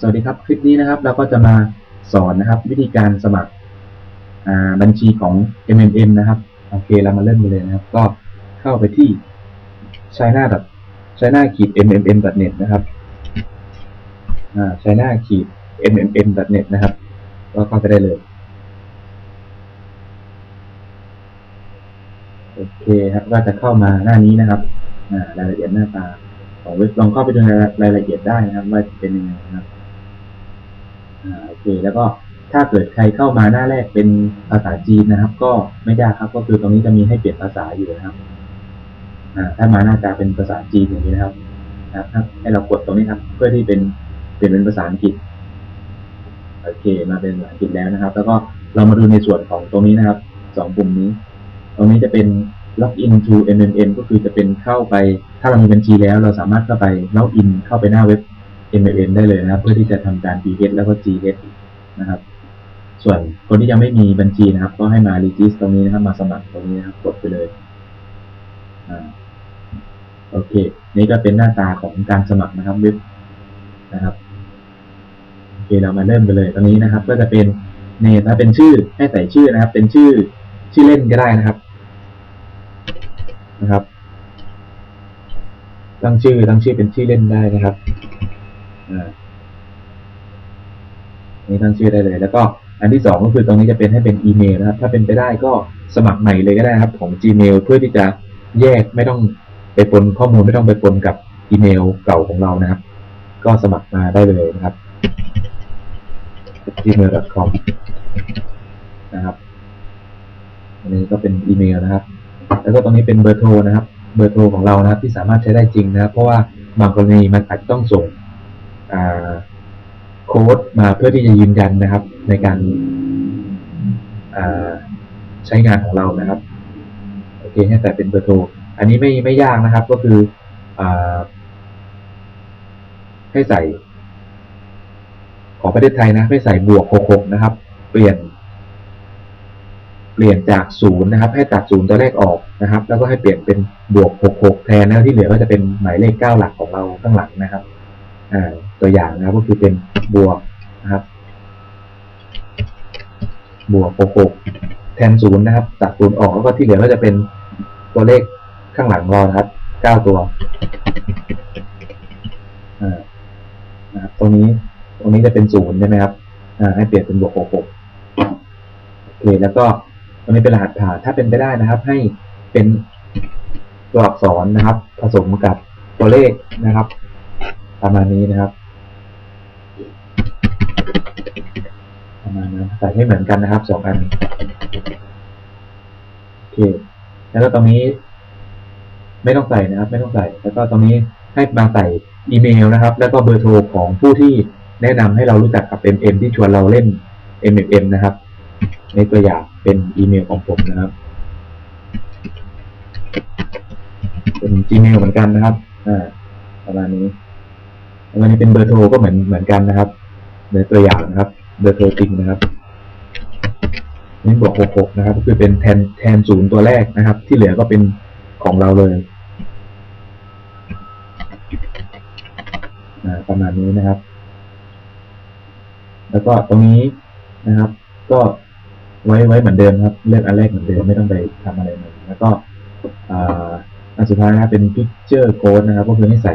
สวัสดีครับ คลิปนี้นะครับ เราก็จะมาสอนนะครับ วิธีการสมัครบัญชีของ MMM นะครับ โอเค เรามาเริ่มกันเลยนะครับ ก็เข้าไปที่ china china ขีด mmm net นะครับอ่า china ขีด mmm net นะครับ ก็เข้าไปได้เลย โอเคครับก็จะเข้ามาหน้านี้นะครับรายละเอียดหน้าตาของเว็บลองเข้าไปดูรายละเอียดได้นะครับว่าเป็นยังไงนะครับ โอเค แล้วก็ถ้าเกิดใครเข้ามาหน้าแรกเป็นภาษาจีนนะครับ ก็ไม่ยากครับ ก็คือตรงนี้จะมีให้เปลี่ยนภาษาอยู่นะครับถ้ามาหน้าจาเป็นภาษาจีนอย่างนี้นะครับนะครับให้เรากดตรงนี้ครับ เพื่อที่เป็นเปลี่ยนเป็นภาษาอังกฤษโอเค มาเป็นภาษาอังกฤษแล้วนะครับ แล้วก็เรามาดูในส่วนของตรงนี้นะครับสองปุ่มนี้ ตรงนี้จะเป็น login to MMM ก็คือจะเป็นเข้าไป ถ้าเรามีบัญชีแล้ว เราสามารถเข้าไป login เข้าไปหน้าเว็บ MMM ได้เลยนะครับ เพื่อที่จะทำการ PH แล้วก็ GH นะครับ ส่วนคนที่ยังไม่มีบัญชีนะครับ ก็ให้มา register ตรงนี้นะครับ มาสมัครตรงนี้นะครับ กดไปเลยอ่าโอเค นี่ก็เป็นหน้าตาของการสมัครนะครับเว็บนะครับโอเคเรามาเริ่มกันเลยตรงนี้นะครับ ก็จะเป็นเนถ้าเป็นชื่อให้ใส่ชื่อนะครับ เป็นชื่อชื่อเล่นก็ได้นะครับ นะครับตั้งชื่อตั้งชื่อเป็นชื่อเล่นได้นะครับ นี่ตั้งชื่อได้เลย แล้วก็อันที่สองก็คือตรงนี้จะเป็นให้เป็นอีเมลนะครับ ถ้าเป็นไปได้ก็สมัครใหม่เลยก็ได้ครับ ของ Gmail เพื่อที่จะแยกไม่ต้องไปปนข้อมูลไม่ต้องไปปนกับอีเมลเก่าของเรานะครับ ก็สมัครมาได้เลยนะครับ gmail.com นะครับอันนี้ก็เป็นอีเมลนะครับ แล้วก็ตรงนี้เป็นเบอร์โทรนะครับ เบอร์โทรของเรานะครับ ที่สามารถใช้ได้จริงนะครับ เพราะว่าบางกรณีมันอาจจะต้องส่ง โค้ดมาเพื่อที่จะยืนยันนะครับ ในการใช้งานของเรานะครับโอเคให้แต่เป็นเบอร์โทรอันนี้ไม่ไม่ยากนะครับ ก็คืออให้ใส่ ของประเทศไทยนะให้ใส่บวก66นะครับ เปลี่ยน เปลี่ยนจากศูนย์นะครับ ให้ตัดศูนย์ตัวเลขออกนะครับ แล้วก็ให้เปลี่ยนเป็นบวก66แทนแล้วที่เหลือก็จะเป็นหมายเลข9หลักของเราข้างหลังนะครับ ตัวอย่างนะครับก็คือเป็นบวกนะครับ บวก66แทนศูนย์นะครับตัดศูนย์ออกแล้วก็ที่เหลือก็จะเป็นตัวเลขข้างหลังเรานะครับ9ตัวอ่านะครับตรงนี้ตรงนี้จะเป็นศูนย์ใช่ไหมครับอ่าให้เปลี่ยนเป็นบวก66โอเคแล้วก็ตรงนี้เป็นรหัสผ่านถ้าเป็นไปได้นะครับ ให้เป็นตัวอักษรนะครับ ผสมกับตัวเลขนะครับ ประมาณนี้นะครับ ประมาณนั้นใส่ให้เหมือนกันนะครับสองอันโอเคแล้วก็ตรงนี้ ไม่ต้องใส่นะครับ ไม่ต้องใส่ แล้วก็ตรงนี้ให้มาใส่อีเมลนะครับ แล้วก็เบอร์โทรของผู้ที่แนะนำให้เรารู้จักกับ MM ที่ชวนเราเล่น MMM นะครับ ในตัวอย่างเป็นอีเมลของผมนะครับ เป็น Gmail เหมือนกันนะครับ อ่า ประมาณนี้ อันนี้เป็นเบอร์โทรก็เหมือนเหมือนกันนะครับในตัวอย่างนะครับ เบอร์โทรจริงนะครับนี่บวก66นะครับ ก็คือเป็นแทนแทนศูนย์ตัวแรกนะครับ ที่เหลือก็เป็นของเราเลยอ่าประมาณนี้นะครับ แล้วก็ตรงนี้นะครับ ก็ไว้ไว้เหมือนเดิมครับ เลือกอันแรกเหมือนเดิมไม่ต้องไปทำอะไรเลยแล้วก็อันสุดท้ายนะครับเป็น picture code นะครับ ก็คือให้ใส่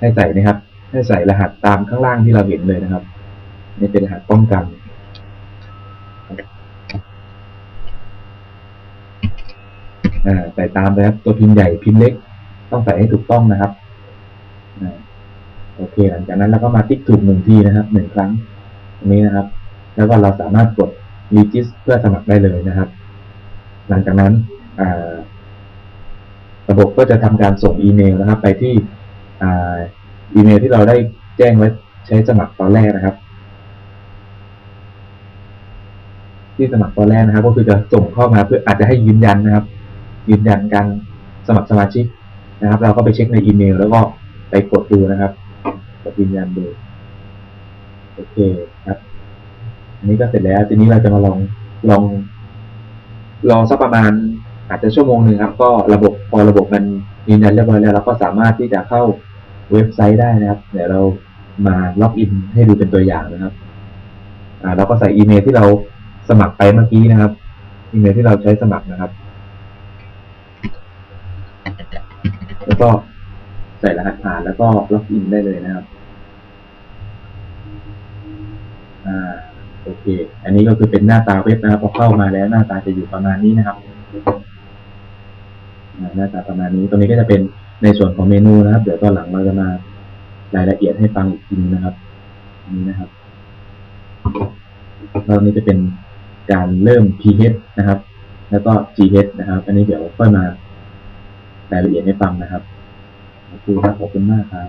ให้ใส่นะครับ ให้ใส่รหัสตามข้างล่างที่เราเห็นเลยนะครับ นี่เป็นรหัสป้องกันอ่าใส่ตามไปครับ ตัวพิมพ์ใหญ่พิมพ์เล็ก ต้องใส่ให้ถูกต้องนะครับอโอเคหลังจากนั้นเราก็มาติ๊กถูกหนึ่งทีนะครับหนึ่งครั้งตรงนี้นะครับ แล้วก็เราสามารถกด regist เพื่อสมัครได้เลยนะครับ หลังจากนั้นอ่าระบบก็จะทำการส่งอีเมลนะครับ ไปที่ อีเมลที่เราได้แจ้งไว้ใช้สมัครตอนแรกนะครับ ที่สมัครตอนแรกนะครับ ก็คือจะส่งเข้ามาเพื่ออาจจะให้ยืนยันนะครับ ยืนยันการสมัครสมาชิกนะครับ เราก็ไปเช็คในอีเมล แล้วก็ไปกดดูนะครับกดยืนยันดูโอเคครับ อันนี้ก็เสร็จแล้ว ทีนี้เราจะมาลองลองลอสักประมาณอาจจะชั่วโมงหนึ่งครับ ก็ระบบพอระบบมันยืนยันเรียบร้อยแล้วเราก็สามารถที่จะเข้า เว็บไซต์ได้นะครับ เดี๋ยวเรามาล็อกอินให้ดูเป็นตัวอย่างนะครับ อ่าเราก็ใส่อีเมลที่เราสมัครไปเมื่อกี้นะครับ อีเมลที่เราใช้สมัครนะครับ แล้วก็ใส่รหัสผ่านแล้วก็ล็อกอินได้เลยนะครับ อ่า โอเค อันนี้ก็คือเป็นหน้าตาเว็บนะครับ พอเข้ามาแล้วหน้าตาจะอยู่ประมาณนี้นะครับ หน้าตาประมาณนี้ ตรงนี้ก็จะเป็น ในส่วนของเมนูนะครับ เดี๋ยวตอนหลังเราจะมารายละเอียดให้ฟังอีกทีนะครับนี้นะครับรอบนี้จะเป็นการเริ่ม ph นะครับ แล้วก็ gh นะครับ อันนี้เดี๋ยวค่อยมารายละเอียดให้ฟังนะครับขอบคุณครับขอบคุณมากครับ